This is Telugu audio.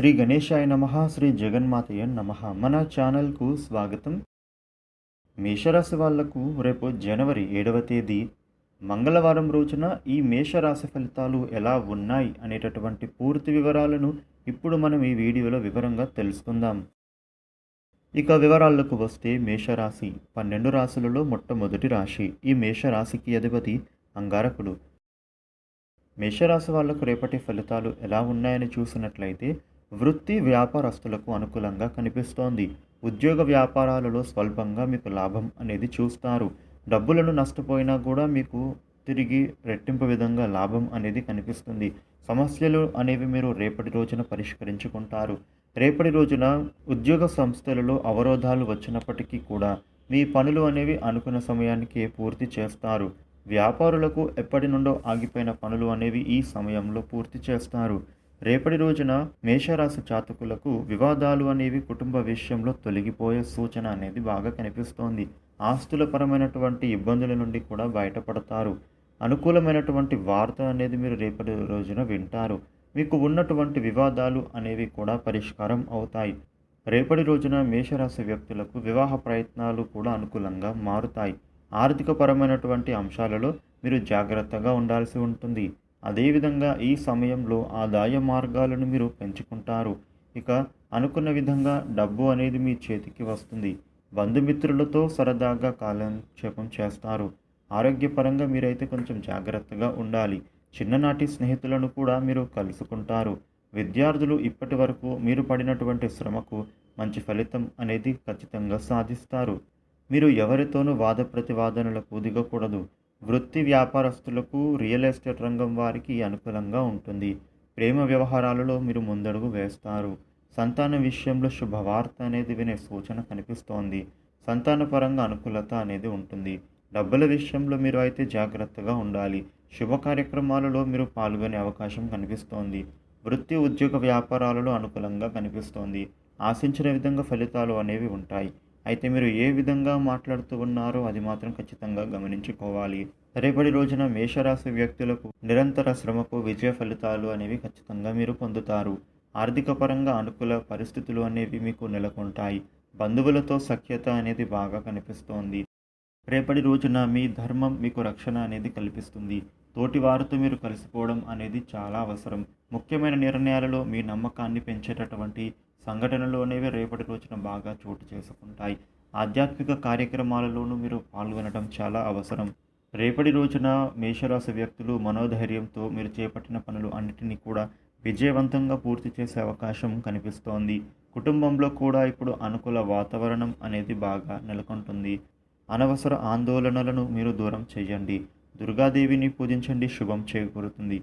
శ్రీ గణేశాయ నమ శ్రీ జగన్మాతయ నమ. మన ఛానల్కు స్వాగతం. మేషరాశి వాళ్ళకు రేపు జనవరి ఏడవ తేదీ. మంగళవారం రోజున ఈ మేషరాశి ఫలితాలు ఎలా ఉన్నాయి అనేటటువంటి పూర్తి వివరాలను ఇప్పుడు మనం ఈ వీడియోలో వివరంగా తెలుసుకుందాం. ఇక వివరాలకు వస్తే మేషరాశి పన్నెండు రాశులలో మొట్టమొదటి రాశి. ఈ మేషరాశికి అధిపతి అంగారకుడు. మేషరాశి వాళ్ళకు రేపటి ఫలితాలు ఎలా ఉన్నాయని చూసినట్లయితే వృత్తి వ్యాపారస్తులకు అనుకూలంగా కనిపిస్తోంది. ఉద్యోగ వ్యాపారాలలో స్వల్పంగా మీకు లాభం అనేది చూస్తారు. డబ్బులను నష్టపోయినా కూడా మీకు తిరిగి రెట్టింపు విధంగా లాభం అనేది కనిపిస్తుంది. సమస్యలు అనేవి మీరు రేపటి రోజున పరిష్కరించుకుంటారు. రేపటి రోజున ఉద్యోగ సంస్థలలో అవరోధాలు వచ్చినప్పటికీ కూడా మీ పనులు అనేవి అనుకున్న సమయానికి పూర్తి చేస్తారు. వ్యాపారులకు ఎప్పటి నుండో ఆగిపోయిన పనులు అనేవి ఈ సమయంలో పూర్తి చేస్తారు. రేపటి రోజున మేషరాశి జాతకులకు వివాదాలు అనేవి కుటుంబ విషయంలో తొలగిపోయే సూచన అనేది బాగా కనిపిస్తోంది. ఆస్తుల పరమైనటువంటి ఇబ్బందుల నుండి కూడా బయటపడతారు. అనుకూలమైనటువంటి వార్త అనేది మీరు రేపటి రోజున వింటారు. మీకు ఉన్నటువంటి వివాదాలు అనేవి కూడా పరిష్కారం అవుతాయి. రేపటి రోజున మేషరాశి వ్యక్తులకు వివాహ ప్రయత్నాలు కూడా అనుకూలంగా మారుతాయి. ఆర్థిక పరమైనటువంటి అంశాలలో మీరు జాగ్రత్తగా ఉండాల్సి ఉంటుంది. అదేవిధంగా ఈ సమయంలో ఆదాయ మార్గాలను మీరు పెంచుకుంటారు. ఇక అనుకున్న విధంగా డబ్బు అనేది మీ చేతికి వస్తుంది. బంధుమిత్రులతో సరదాగా కాలక్షేపం చేస్తారు. ఆరోగ్యపరంగా మీరైతే కొంచెం జాగ్రత్తగా ఉండాలి. చిన్ననాటి స్నేహితులను కూడా మీరు కలుసుకుంటారు. విద్యార్థులు ఇప్పటి వరకు మీరు పడినటువంటి శ్రమకు మంచి ఫలితం అనేది ఖచ్చితంగా సాధిస్తారు. మీరు ఎవరితోనూ వాద ప్రతివాదనలకు దిగకూడదు. వృత్తి వ్యాపారస్తులకు రియల్ ఎస్టేట్ రంగం వారికి అనుకూలంగా ఉంటుంది. ప్రేమ వ్యవహారాలలో మీరు ముందడుగు వేస్తారు. సంతాన విషయంలో శుభవార్త అనేది వినే సూచన కనిపిస్తోంది. సంతానపరంగా అనుకూలత అనేది ఉంటుంది. డబ్బుల విషయంలో మీరు అయితే జాగ్రత్తగా ఉండాలి. శుభ కార్యక్రమాలలో మీరు పాల్గొనే అవకాశం కనిపిస్తోంది. వృత్తి ఉద్యోగ వ్యాపారాలలో అనుకూలంగా కనిపిస్తోంది. ఆశించిన విధంగా ఫలితాలు అనేవి ఉంటాయి. అయితే మీరు ఏ విధంగా మాట్లాడుతూ ఉన్నారో అది మాత్రం ఖచ్చితంగా గమనించుకోవాలి. రేపటి రోజున మేషరాశి వ్యక్తులకు నిరంతర శ్రమకు విజయ ఫలితాలు అనేవి ఖచ్చితంగా మీరు పొందుతారు. ఆర్థిక పరంగా అనుకూల పరిస్థితులు అనేవి మీకు నెలకొంటాయి. బంధువులతో సఖ్యత అనేది బాగా కనిపిస్తోంది. రేపటి రోజున మీ ధర్మం మీకు రక్షణ అనేది కల్పిస్తుంది. తోటి వారితో మీరు కలిసిపోవడం అనేది చాలా అవసరం. ముఖ్యమైన నిర్ణయాలలో మీ నమ్మకాన్ని పెంచేటటువంటి సంఘటనలోనేవి రేపటి రోజున బాగా చోటు చేసుకుంటాయి. ఆధ్యాత్మిక కార్యక్రమాలలోనూ మీరు పాల్గొనడం చాలా అవసరం. రేపటి రోజున మేషరాశి వ్యక్తులు మనోధైర్యంతో మీరు చేపట్టిన పనులు అన్నిటినీ కూడా విజయవంతంగా పూర్తి చేసే అవకాశం కనిపిస్తోంది. కుటుంబంలో కూడా ఇప్పుడు అనుకూల వాతావరణం అనేది బాగా నెలకొంటుంది. అనవసర ఆందోళనలను మీరు దూరం చేయండి. దుర్గాదేవిని పూజించండి. శుభం చేకూరుతుంది.